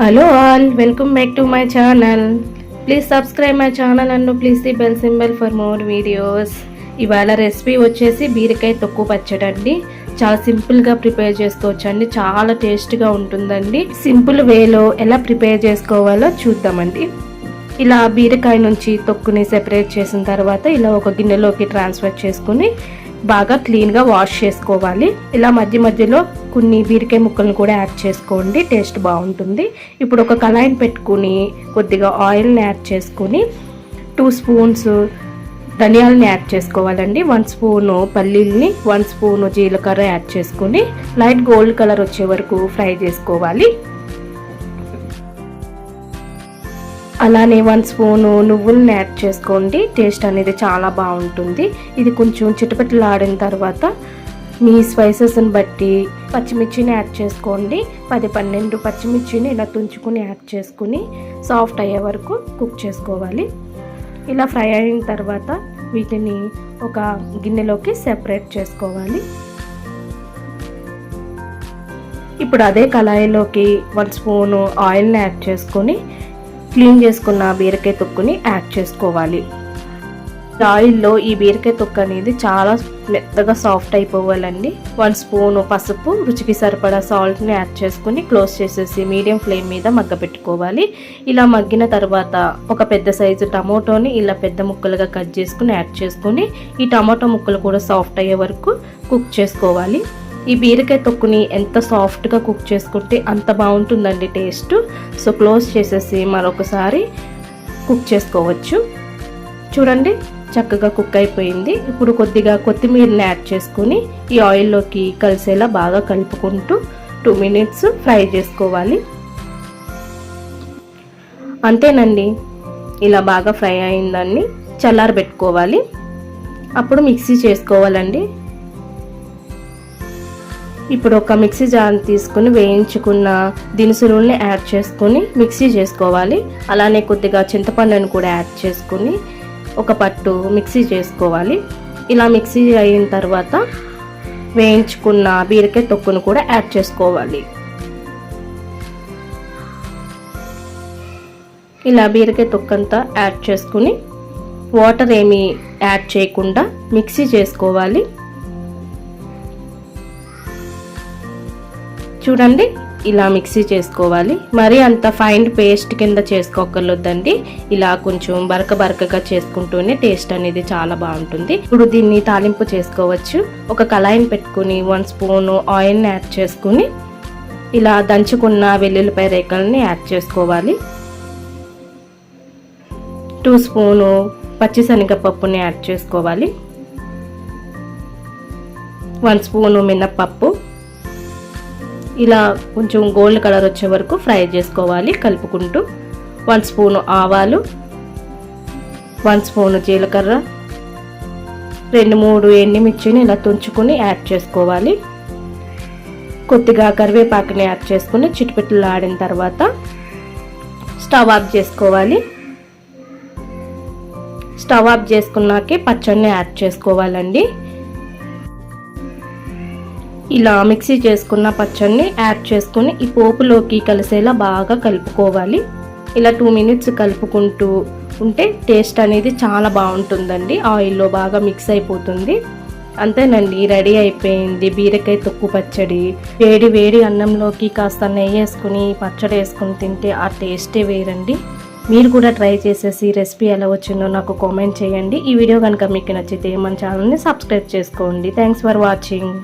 Hello all welcome back to my channel please subscribe my channel and please the bell symbol for more videos ఇవాళ recipe వచ్చేసి బీరకాయ తొక్కు పచ్చడి అండి చాలా సింపుల్గా ప్రిపేర్ చేసుకోవచ్చు అండి చాలా టేస్ట్గా ఉంటుందండి. సింపుల్ వేలో ఎలా ప్రిపేర్ చేసుకోవాలో చూద్దామండి. ఇలా బీరకాయ నుంచి తొక్కుని సెపరేట్ చేసిన తర్వాత ఇలా ఒక గిన్నెలోకి ట్రాన్స్ఫర్ చేసుకుని బాగా క్లీన్గా వాష్ చేసుకోవాలి. ఇలా మధ్య మధ్యలో కొన్ని బీరకాయ ముక్కలను కూడా యాడ్ చేసుకోండి. టేస్ట్ బాగుంటుంది. ఇప్పుడు ఒక కళాయిని పెట్టుకుని కొద్దిగా ఆయిల్ని యాడ్ చేసుకుని టూ స్పూన్స్ ధనియాలని యాడ్ చేసుకోవాలండి. వన్ స్పూను పల్లీల్ని వన్ స్పూను జీలకర్ర యాడ్ చేసుకుని లైట్ గోల్డ్ కలర్ వచ్చే వరకు ఫ్రై చేసుకోవాలి. అలానే వన్ స్పూను నువ్వులను యాడ్ చేసుకోండి. టేస్ట్ అనేది చాలా బాగుంటుంది. ఇది కొంచెం చిటపటలాడిన తర్వాత మీ స్పైసెస్ని బట్టి పచ్చిమిర్చిని యాడ్ చేసుకోండి. పది పన్నెండు పచ్చిమిర్చిని ఇలా తుంచుకుని యాడ్ చేసుకుని సాఫ్ట్ అయ్యే వరకు కుక్ చేసుకోవాలి. ఇలా ఫ్రై అయిన తర్వాత వీటిని ఒక గిన్నెలోకి సెపరేట్ చేసుకోవాలి. ఇప్పుడు అదే కళాయిలోకి వన్ స్పూను ఆయిల్ని యాడ్ చేసుకొని క్లీన్ చేసుకున్న బీరకాయ తొక్కుని యాడ్ చేసుకోవాలి. ఆయిల్లో ఈ బీరకాయ తొక్కు అనేది చాలా మెత్తగా సాఫ్ట్ అయిపోవాలండి. వన్ స్పూన్ పసుపు రుచికి సరిపడా సాల్ట్ని యాడ్ చేసుకుని క్లోజ్ చేసేసి మీడియం ఫ్లేమ్ మీద మగ్గ పెట్టుకోవాలి ఇలా మగ్గిన తర్వాత ఒక పెద్ద సైజు టమోటోని ఇలా పెద్ద ముక్కలుగా కట్ చేసుకుని యాడ్ చేసుకుని ఈ టమాటో ముక్కలు కూడా సాఫ్ట్ అయ్యే వరకు కుక్ చేసుకోవాలి. ఈ బీరకాయ తొక్కుని ఎంత సాఫ్ట్గా కుక్ చేసుకుంటే అంత బాగుంటుందండి టేస్ట్. సో క్లోజ్ చేసేసి మరొకసారి కుక్ చేసుకోవచ్చు. చూడండి చక్కగా కుక్ అయిపోయింది. ఇప్పుడు కొద్దిగా కొత్తిమీరని యాడ్ చేసుకుని ఈ ఆయిల్లోకి కలిసేలా బాగా కలుపుకుంటూ టూ మినిట్స్ ఫ్రై చేసుకోవాలి. అంతేనండి ఇలా బాగా ఫ్రై అయిందాన్ని చల్లారబెట్టుకోవాలి. అప్పుడు మిక్సీ చేసుకోవాలండి. ఇప్పుడు ఒక మిక్సీ జార్ తీసుకుని వేయించుకున్న దినుసులని యాడ్ చేసుకుని మిక్సీ చేసుకోవాలి. అలానే కొద్దిగా చింతపండుని కూడా యాడ్ చేసుకుని ఒక పట్టు మిక్సీ చేసుకోవాలి. ఇలా మిక్సీ అయిన తర్వాత వేయించుకున్న బీరకాయ తొక్కును కూడా యాడ్ చేసుకోవాలి. ఇలా బీరకాయ తొక్కంతా యాడ్ చేసుకుని వాటర్ ఏమీ యాడ్ చేయకుండా మిక్సీ చేసుకోవాలి. చూడండి ఇలా మిక్సీ చేసుకోవాలి. మరీ అంత ఫైన్ పేస్ట్ కింద చేసుకోకర్లొద్దండి ఇలా కొంచెం బరక బరకగా చేసుకుంటూనే టేస్ట్ అనేది చాలా బాగుంటుంది. ఇప్పుడు దీన్ని తాలింపు చేసుకోవచ్చు. ఒక కళాయిని పెట్టుకుని వన్ స్పూను ఆయిల్ని యాడ్ చేసుకుని ఇలా దంచుకున్న వెల్లుల్లిపాయ రేఖల్ని యాడ్ చేసుకోవాలి. టూ స్పూను పచ్చిశనగపప్పుని యాడ్ చేసుకోవాలి. వన్ స్పూను మినప్పప్పు. ఇలా కొంచెం గోల్డ్ కలర్ వచ్చే వరకు ఫ్రై చేసుకోవాలి కలుపుకుంటూ. వన్ స్పూను ఆవాలు వన్ స్పూను జీలకర్ర రెండు మూడు ఎండుమిర్చిని ఇలా తుంచుకొని యాడ్ చేసుకోవాలి. కొద్దిగా కరివేపాకుని యాడ్ చేసుకుని చిటిపెట్లు ఆడిన తర్వాత స్టవ్ ఆఫ్ చేసుకోవాలి. స్టవ్ ఆఫ్ చేసుకున్నాకే పచ్చడిని యాడ్ చేసుకోవాలండి. ఇలా మిక్సీ చేసుకున్న పచ్చడిని యాడ్ చేసుకుని ఈ పోపులోకి కలిసేలా బాగా కలుపుకోవాలి. ఇలా టూ మినిట్స్ కలుపుకుంటూ ఉంటే టేస్ట్ అనేది చాలా బాగుంటుందండి. ఆయిల్లో బాగా మిక్స్ అయిపోతుంది. అంతేనండి రెడీ అయిపోయింది. బీరకాయ తొక్కు పచ్చడి. వేడి వేడి అన్నంలోకి కాస్త నెయ్యి వేసుకుని పచ్చడి వేసుకుని తింటే ఆ టేస్టే వేరండి. మీరు కూడా ట్రై చేసేసి రెసిపీ ఎలా వచ్చిందో నాకు కామెంట్ చేయండి. ఈ వీడియో కనుక మీకు నచ్చితే మన ఛానల్ని సబ్స్క్రైబ్ చేసుకోండి. Thanks for watching